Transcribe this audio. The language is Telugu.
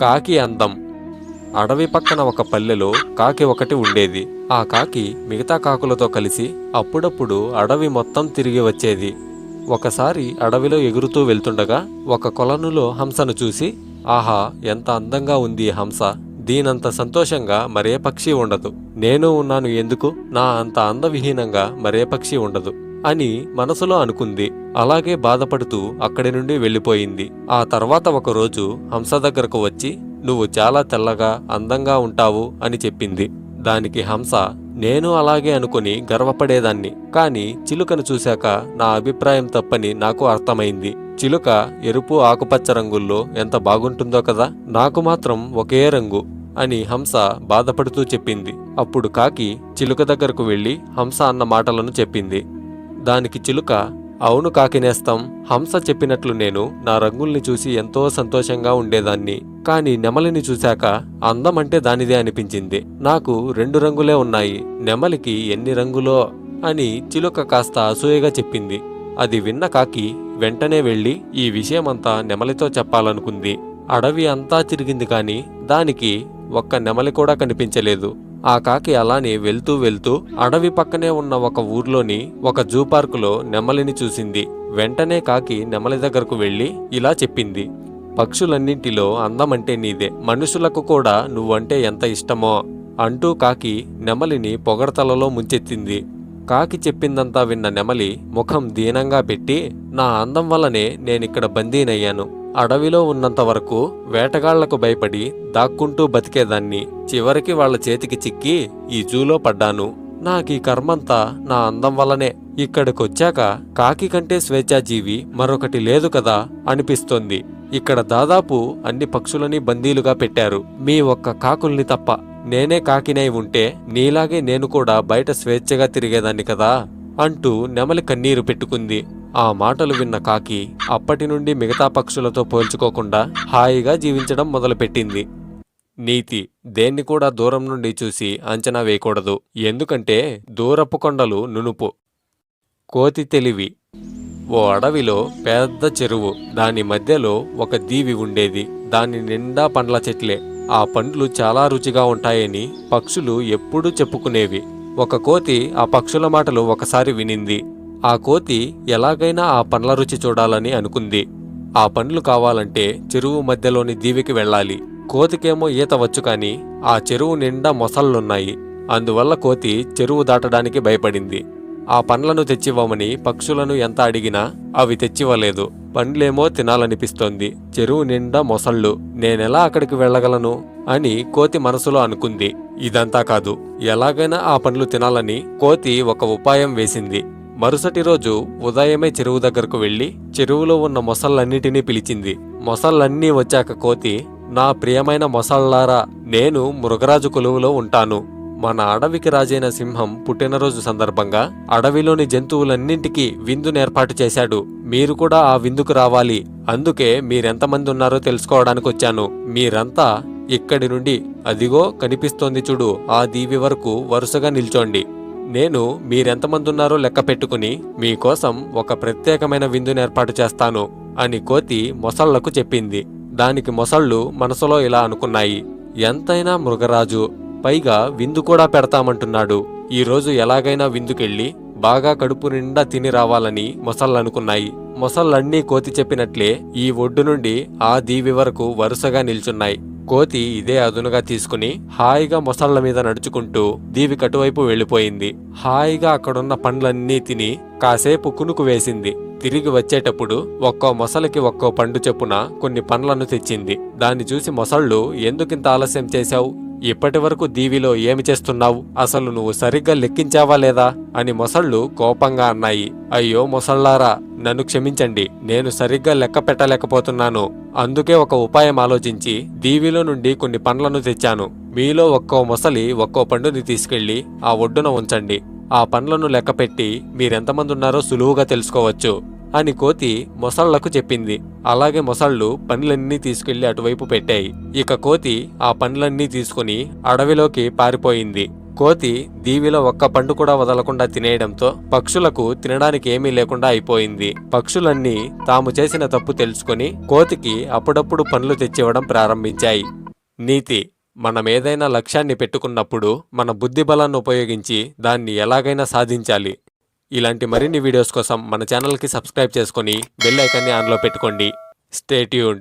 కాకి అందం. అడవి పక్కన ఒక పల్లెలో కాకి ఒకటి ఉండేది. ఆ కాకి మిగతా కాకులతో కలిసి అప్పుడప్పుడు అడవి మొత్తం తిరిగి వచ్చేది. ఒకసారి అడవిలో ఎగురుతూ వెళ్తుండగా ఒక కొలనులో హంసను చూసి ఆహా ఎంత అందంగా ఉంది హంస. దీనంత సంతోషంగా మరే పక్షి ఉండదు. నేను ఉన్నాను ఎందుకు? నా అంత అందవిహీనంగా మరే పక్షి ఉండదు. అని మనసులో అనుకుంది. అలాగే బాధపడుతూ అక్కడి నుండి వెళ్ళిపోయింది. ఆ తర్వాత ఒకరోజు హంస దగ్గరకు వచ్చి నువ్వు చాలా తెల్లగా అందంగా ఉంటావు అని చెప్పింది. దానికి హంస నేను అలాగే అనుకుని గర్వపడేదాన్ని. కాని చిలుకను చూశాక నా అభిప్రాయం తప్పని నాకు అర్థమైంది. చిలుక ఎరుపు ఆకుపచ్చ రంగుల్లో ఎంత బాగుంటుందో కదా నాకు మాత్రం ఒకే రంగు అని హంస బాధపడుతూ చెప్పింది. అప్పుడు కాకి చిలుక దగ్గరకు వెళ్ళి హంస అన్న మాటలను చెప్పింది. దానికి చిలుక అవును కాకినేస్తం హంస చెప్పినట్లు నేను నా రంగుల్ని చూసి ఎంతో సంతోషంగా ఉండేదాన్ని. కాని నెమలిని చూశాక అందం అంటే దానిదే అనిపించింది. నాకు రెండు రంగులే ఉన్నాయి నెమలికి ఎన్ని రంగులో అని చిలుక కాస్త అసూయగా చెప్పింది. అది విన్న కాకి వెంటనే వెళ్ళి ఈ విషయమంతా నెమలితో చెప్పాలనుకుంది. అడవి అంతా తిరిగింది కాని దానికి ఒక్క నెమలి కూడా కనిపించలేదు. ఆ కాకి అలానే వెళ్తూ వెళ్తూ అడవి పక్కనే ఉన్న ఒక ఊర్లోని ఒక జూ పార్కులో నెమలిని చూసింది. వెంటనే కాకి నెమలి దగ్గరకు వెళ్ళి ఇలా చెప్పింది. పక్షులన్నింటిలో అందమంటే నీదే. మనుషులకు కూడా నువ్వంటే ఎంత ఇష్టమో అంటూ కాకి నెమలిని పొగడతలలో ముంచెత్తింది. కాకి చెప్పిందంతా విన్న నెమలి ముఖం దీనంగా పెట్టి నా అందం వల్లనే నేనిక్కడ బందీనయ్యాను. అడవిలో ఉన్నంత వరకు వేటగాళ్ళకు భయపడి దాక్కుంటూ బతికేదాన్ని చివరికి వాళ్ళ చేతికి చిక్కి ఈ జూలో పడ్డాను. నాకీ కర్మంతా నా అందం వల్లనే. ఇక్కడికొచ్చాక కాకి కంటే స్వేచ్ఛాజీవి మరొకటి లేదు కదా అనిపిస్తోంది. ఇక్కడ దాదాపు అన్ని పక్షులని బందీలుగా పెట్టారు. మీ ఒక్క కాకుల్ని తప్ప నేనే కాకినై ఉంటే నీలాగే నేను కూడా బయట స్వేచ్ఛగా తిరిగేదాన్ని కదా అంటూ నెమలి కన్నీరు పెట్టుకుంది. ఆ మాటలు విన్న కాకి అప్పటి నుండి మిగతా పక్షులతో పోల్చుకోకుండా హాయిగా జీవించడం మొదలుపెట్టింది. నీతి దేన్ని కూడా దూరం నుండి చూసి అంచనా వేయకూడదు. ఎందుకంటే దూరపు కొండలు నునుపు. కోతి తెలివి. ఓ అడవిలో పెద్ద చెరువు. దాని మధ్యలో ఒక దీవి ఉండేది. దాని నిండా పండ్ల చెట్లే. ఆ పండ్లు చాలా రుచిగా ఉంటాయని పక్షులు ఎప్పుడూ చెప్పుకునేవి. ఒక కోతి ఆ పక్షుల మాటలు ఒకసారి వినింది. ఆ కోతి ఎలాగైనా ఆ పండ్ల రుచి చూడాలని అనుకుంది. ఆ పండ్లు కావాలంటే చెరువు మధ్యలోని దీవికి వెళ్ళాలి. కోతికేమో ఈత వచ్చు కాని ఆ చెరువు నిండా మొసళ్ళున్నాయి. అందువల్ల కోతి చెరువు దాటడానికి భయపడింది. ఆ పండ్లను తెచ్చివ్వమని పక్షులను ఎంత అడిగినా అవి తెచ్చివ్వలేదు. పండ్లేమో తినాలనిపిస్తోంది. చెరువు నిండా మొసళ్ళు నేనెలా అక్కడికి వెళ్ళగలను అని కోతి మనసులో అనుకుంది. ఇదంతా కాదు ఎలాగైనా ఆ పండ్లు తినాలని కోతి ఒక ఉపాయం వేసింది. మరుసటి రోజు ఉదయమే చెరువు దగ్గరకు వెళ్ళి చెరువులో ఉన్న మొసళ్ళన్నిటినీ పిలిచింది. మొసళ్ళన్నీ వచ్చాక కోతి నా ప్రియమైన మొసళ్ళారా నేను మృగరాజు కొలువులో ఉంటాను. మన అడవికి రాజైన సింహం పుట్టినరోజు సందర్భంగా అడవిలోని జంతువులన్నింటికీ విందును ఏర్పాటు చేశాడు. మీరు కూడా ఆ విందుకు రావాలి. అందుకే మీరెంతమంది ఉన్నారో తెలుసుకోవడానికి వచ్చాను. మీరంతా ఇక్కడి నుండి అదిగో కనిపిస్తోంది చూడు ఆ దీవి వరకు వరుసగా నిల్చోండి. నేను మీరెంతమంది ఉన్నారో లెక్క పెట్టుకుని మీకోసం ఒక ప్రత్యేకమైన విందును ఏర్పాటు చేస్తాను అని కోతి మొసళ్ళకు చెప్పింది. దానికి మొసళ్ళు మనసులో ఇలా అనుకున్నాయి. ఎంతైనా మృగరాజు పైగా విందు కూడా పెడతామంటున్నాడు. ఈరోజు ఎలాగైనా విందుకెళ్ళి బాగా కడుపు నిండా తిని రావాలని మొసళ్ళనుకున్నాయి మొసళ్ళన్నీ కోతి చెప్పినట్లే ఈ ఒడ్డు నుండి ఆ దీవి వరకు వరుసగా నిల్చున్నాయి. కోతి ఇదే అదునుగా తీసుకుని హాయిగా మొసళ్ళ మీద నడుచుకుంటూ దీవి కటువైపు వెళ్ళిపోయింది. హాయిగా అక్కడున్న పండ్లన్నీ తిని కాసేపు కునుకు వేసింది. తిరిగి వచ్చేటప్పుడు ఒక్కో మొసలికి ఒక్కో పండు చెప్పున కొన్ని పండ్లను తెచ్చింది. దాన్ని చూసి మొసళ్ళు ఎందుకింత ఆలస్యం చేశావు? ఇప్పటి వరకు దీవిలో ఏమి చేస్తున్నావు? అసలు నువ్వు సరిగ్గా లెక్కించావా లేదా? అని మొసళ్ళు కోపంగా అన్నాయి. అయ్యో మొసళ్ళారా! నన్ను క్షమించండి. నేను సరిగ్గా లెక్క పెట్టలేకపోతున్నాను. అందుకే ఒక ఉపాయం ఆలోచించి దీవిలో నుండి కొన్ని పండ్లను తెచ్చాను. మీలో ఒక్కో మొసలి ఒక్కో పండుని తీసుకెళ్ళి ఆ ఒడ్డున ఉంచండి. ఆ పండ్లను లెక్కపెట్టి మీరెంతమంది ఉన్నారో సులువుగా తెలుసుకోవచ్చు అని కోతి మొసళ్ళకు చెప్పింది. అలాగే మొసళ్ళు పండ్లన్నీ తీసుకెళ్ళి అటువైపు పెట్టాయి. ఇక కోతి ఆ పండ్లన్నీ తీసుకుని అడవిలోకి పారిపోయింది. కోతి దీవిలో ఒక్క పండు కూడా వదలకుండా తినేయడంతో పక్షులకు తినడానికి ఏమీ లేకుండా అయిపోయింది. పక్షులన్నీ తాము చేసిన తప్పు తెలుసుకొని కోతికి అప్పుడప్పుడు పండ్లు తెచ్చివ్వడం ప్రారంభించాయి. నీతి మనం ఏదైనా లక్ష్యాన్ని పెట్టుకున్నప్పుడు మన బుద్ధి బలాన్ని ఉపయోగించి దాన్ని ఎలాగైనా సాధించాలి. ఇలాంటి మరిన్ని వీడియోస్ కోసం మన ఛానల్కి సబ్స్క్రైబ్ చేసుకొని బెల్ ఐకాన్ని ఆన్లో పెట్టుకోండి. స్టేట్యూడ్